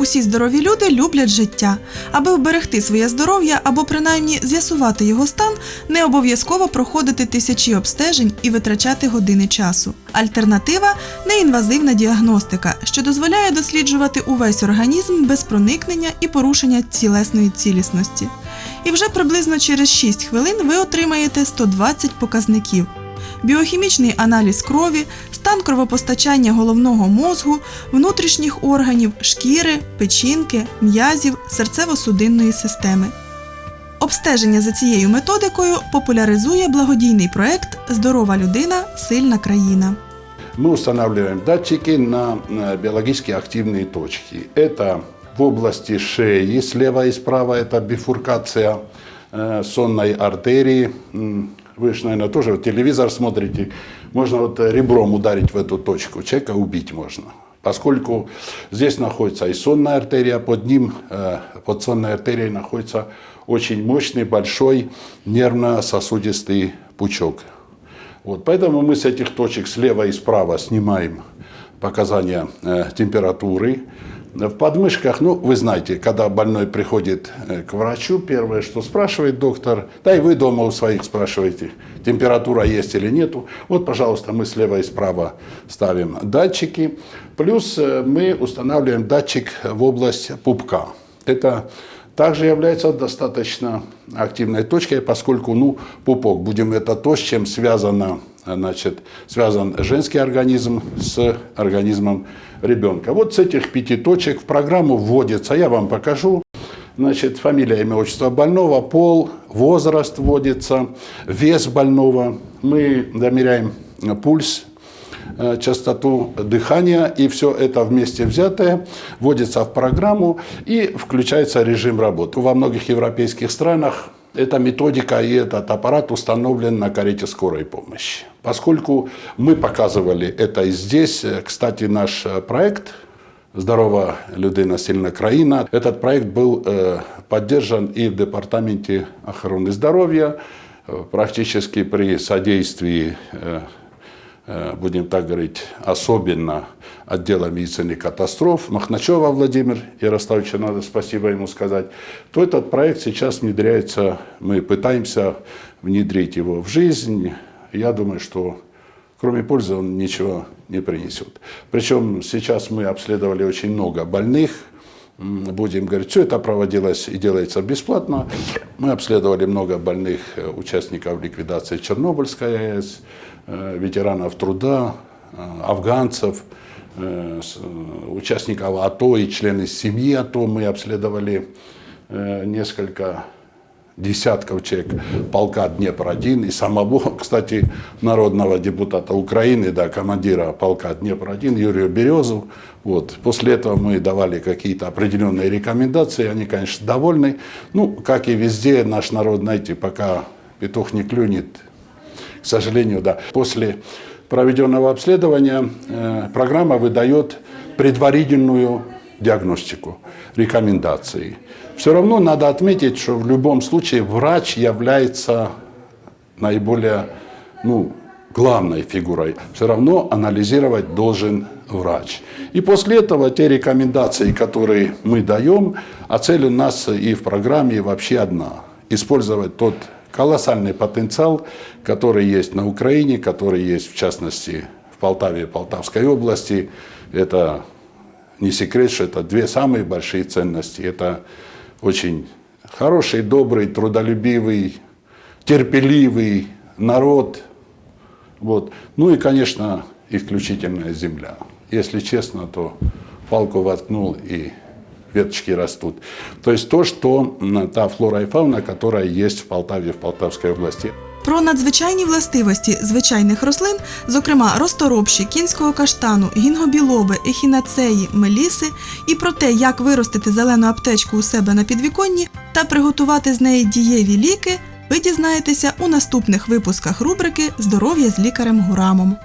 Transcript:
Усі здорові люди люблять життя. Аби вберегти своє здоров'я або принаймні з'ясувати його стан, не обов'язково проходити тисячі обстежень і витрачати години часу. Альтернатива неінвазивна діагностика, що дозволяє досліджувати увесь організм без проникнення і порушення цілесної цілісності. І вже приблизно через 6 хвилин ви отримаєте 120 показників. Біохімічний аналіз крові, стан кровопостачання головного мозку, внутрішніх органів, шкіри, печінки, м'язів, серцево-судинної системи. Обстеження за цією методикою популяризує благодійний проект Здорова людина, сильна країна. Мы устанавливаем датчики на э, биологически активные точки. Это в области шеи, слева и справа, это бифуркация э, сонной артерии. Вы же, наверное, тоже вот телевизор смотрите. Можно вот э, ребром ударить в эту точку, человека убить можно. Поскольку здесь находится и сонная артерия, под ним, э, под сонной артерией находится очень мощный, большой нервно-сосудистый пучок. Вот, поэтому мы с этих точек слева и справа снимаем показания э, температуры. В подмышках, ну, вы знаете, когда больной приходит э, к врачу, первое, что спрашивает доктор, да и вы дома у своих спрашиваете, температура есть или нету. Вот, пожалуйста, мы слева и справа ставим датчики. Плюс э, мы устанавливаем датчик в область пупка. Это также является достаточно активной точкой, поскольку ну, пупок, будем это то, с чем связано, значит, связан женский организм с организмом ребенка. Вот с этих пяти точек в программу вводится, я вам покажу, Значит, фамилия, имя, отчество больного, пол, возраст вводится, вес больного. Мы замеряем э, пульс, э, частоту дыхания, и все это вместе взятое вводится в программу и включается режим работы. Во многих европейских странах эта методика и этот аппарат установлен на карете скорой помощи. Поскольку мы показывали это и здесь, э, кстати, наш э, проект Здорова людина, сильна країна. Этот проект был э, поддержан и в Департаменте охраны здоровья, практически при содействии, будем так говорить, особенно отдела медицины катастроф Махначева Владимир Ярославовича, надо спасибо ему сказать, то этот проект сейчас внедряется, мы пытаемся внедрить его в жизнь. Я думаю, что Кроме пользы он ничего не принесет. Причем сейчас мы обследовали очень много больных. Будем говорить, все это проводилось и делается бесплатно. Мы обследовали много больных э, участников ликвидации Чернобыльской АЭС, э, ветеранов труда, э, афганцев, участников АТО и члены семьи АТО. Мы обследовали несколько десятков человек полка Днепр-1 и самого, кстати, народного депутата Украины, да, командира полка Днепр-1 Юрию Березу. Вот. После этого мы давали какие-то определенные рекомендации, они, конечно, довольны. Ну, как и везде, наш народ, знаете, пока петух не клюнет, к сожалению, да. После проведенного обследования э, программа выдает предварительную диагностику, рекомендации. Все равно надо отметить, что в любом случае врач является наиболее ну, главной фигурой. Все равно анализировать должен врач. И после этого те рекомендации, которые мы даем, а цель у нас и в программе вообще одна. Использовать тот колоссальный потенциал, который есть на Украине, который есть в частности в Полтаве и Полтавской области. Это не секрет, что это две самые большие ценности. Это очень хороший, добрый, трудолюбивый, терпеливый народ. Вот. Ну и, конечно, исключительная земля. Если честно, то палку воткнул и веточки растут. То есть то, что та флора и фауна, которая есть в Полтаве, в Полтавской области. Про надзвичайні властивості звичайних рослин, зокрема розторопші, кінського каштану, гінгобілоби, ехінацеї, меліси, і про те, як виростити зелену аптечку у себе на підвіконні та приготувати з неї дієві ліки, ви дізнаєтеся у наступних випусках рубрики Здоров'я з лікарем Гурамом.